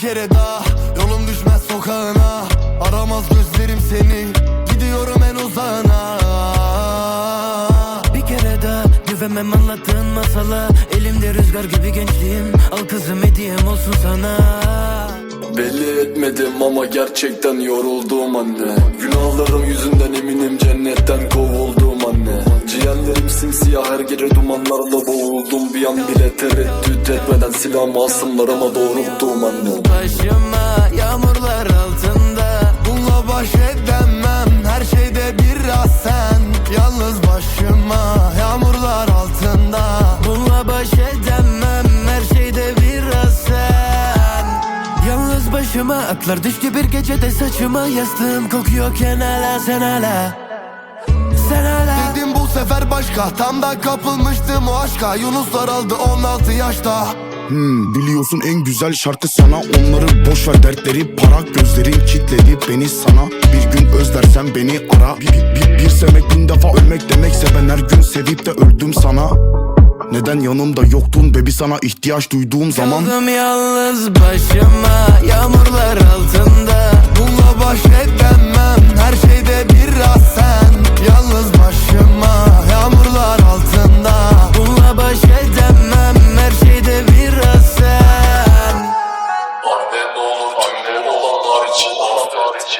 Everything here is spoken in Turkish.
kere daha Yolum düşmez sokağına. Aramaz gözlerim seni Gidiyorum en uzağına. Bir kere daha güvenmem anlattığın masala. Elimde rüzgar gibi gençliğim Al kızım hediyem olsun sana. Belli etmedim ama gerçekten yoruldum anne. Günahlarım yüzünden Ciğerlerim simsiyah her gece dumanlarla boğuldum. Bir an bile tereddüt etmeden silahımı asımlarıma doğrulttum anne. Başıma yağmurlar altında Bununla baş edemem. Her şeyde biraz sen Yalnız başıma Yağmurlar altında Bununla baş edemem. Her şeyde biraz sen. Yalnız başıma Aklar düştü bir gecede saçıma Yastığım kokuyorken hala sen hala sefer başka. Tam da kapılmıştım o aşka. Yunuslar aldı 16 yaşta. Hmm, biliyorsun en güzel şarkı sana. Onları boş ver dertleri para Gözlerin kitledi beni sana. Bir gün özlersen beni ara. Bir, bir, bir sevmek bin defa ölmek demekse Ben her gün sevip de öldüm sana. Neden yanımda yoktun bebi sana ihtiyaç duyduğum zaman? Kaldım yalnız başıma. Yağmurlar olur tüm bu olanlar için affet